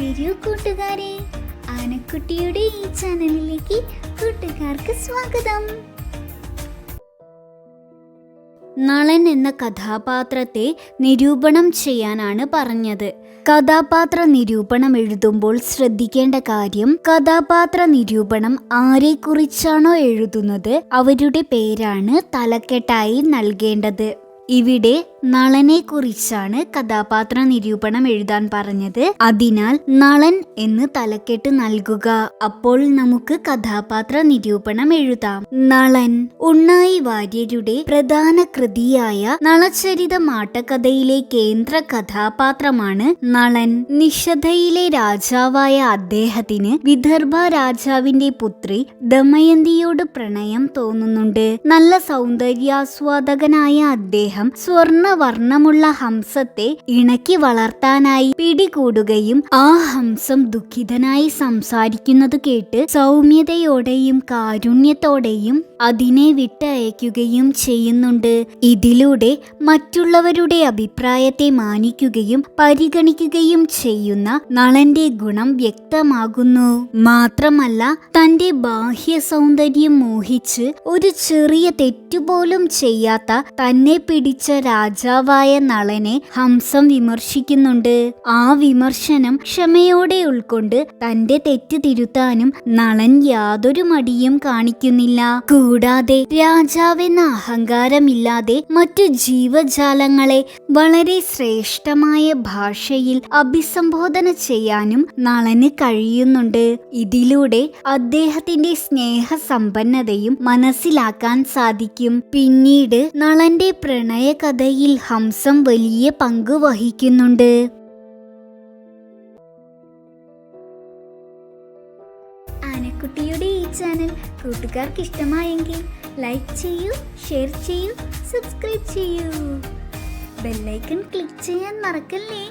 വരൂ കൂട്ടുകാരെ. ആനക്കുട്ടിയുടെ ഈ ചാനലിലേക്ക് കൂട്ടുകാർക്ക് സ്വാഗതം. നളൻ എന്ന കഥാപാത്രത്തെ നിരൂപണം ചെയ്യാനാണ് പറഞ്ഞത്. കഥാപാത്ര നിരൂപണം എഴുതുമ്പോൾ ശ്രദ്ധിക്കേണ്ട കാര്യം കഥാപാത്ര നിരൂപണം ആരെക്കുറിച്ചാണോ എഴുതുന്നത്? അവരുടെ പേരാണ് തലക്കെട്ടായി നൽകേണ്ടത്. ഇവിടെ നളനെ കുറിച്ചാണ് കഥാപാത്ര നിരൂപണം എഴുതാൻ പറഞ്ഞത്. അതിനാൽ നളൻ എന്ന് തലക്കെട്ട് നൽകുക. അപ്പോൾ നമുക്ക് കഥാപാത്ര നിരൂപണം എഴുതാം. നളൻ ഉണ്ണായി വാര്യരുടെ പ്രധാന കൃതിയായ നളചരിത മാട്ടക്കഥയിലെ കേന്ദ്ര കഥാപാത്രമാണ് നളൻ. നിഷധയിലെ രാജാവായ അദ്ദേഹത്തിന് വിദർഭ രാജാവിന്റെ പുത്രി ദമയന്തിയോട് പ്രണയം തോന്നുന്നുണ്ട്. നല്ല സൗന്ദര്യാസ്വാദകനായ അദ്ദേഹം സ്വർണ വർണമുള്ള ഹംസത്തെ ഇണക്കി വളർത്താനായി പിടികൂടുകയും ആ ഹംസം ദുഃഖിതനായി സംസാരിക്കുന്നത് കേട്ട് സൗമ്യതയോടെയും കാരുണ്യത്തോടെയും അതിനെ വിട്ടയക്കുകയും ചെയ്യുന്നുണ്ട്. ഇതിലൂടെ മറ്റുള്ളവരുടെ അഭിപ്രായത്തെ മാനിക്കുകയും പരിഗണിക്കുകയും ചെയ്യുന്ന നളന്റെ ഗുണം വ്യക്തമാകുന്നു. മാത്രമല്ല തന്റെ ബാഹ്യ സൗന്ദര്യം മോഹിച്ച് ഒരു ചെറിയ തെറ്റുപോലും ചെയ്യാത്ത തന്നെ പിടിച്ച രാജാവായ നളനെ ഹംസം വിമർശിക്കുന്നുണ്ട്. ആ വിമർശനം ക്ഷമയോടെ ഉൾക്കൊണ്ട് തന്റെ തെറ്റ് തിരുത്താനും നളൻ യാതൊരു മടിയും കാണിക്കുന്നില്ല. കൂടാതെ രാജാവെന്ന അഹങ്കാരമില്ലാതെ മറ്റു ജീവജാലങ്ങളെ വളരെ ശ്രേഷ്ഠമായ ഭാഷയിൽ അഭിസംബോധന ചെയ്യാനും നളന് കഴിയുന്നുണ്ട്. ഇതിലൂടെ അദ്ദേഹത്തിന്റെ സ്നേഹസമ്പന്നതയും മനസ്സിലാക്കാൻ സാധിക്കും. പിന്നീട് നളന്റെ പ്രണയകഥയിൽ ഹംസം വലിയ പങ്ക് വഹിക്കുന്നുണ്ട്. ആനക്കുട്ടിയുടെ ഈ ചാനൽ കൂട്ടുകാർക്ക് ഇഷ്ടമായെങ്കിൽ ലൈക്ക് ചെയ്യൂ ഷെയർ ചെയ്യൂ സബ്സ്ക്രൈബ് ചെയ്യൂ. ബെല്ലൈക്കൺ ക്ലിക്ക് ചെയ്യാൻ മറക്കല്ലേ?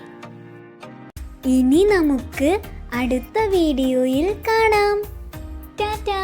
ഇനി നമുക്ക് അടുത്ത വീഡിയോയിൽ കാണാം. ടാറ്റാ!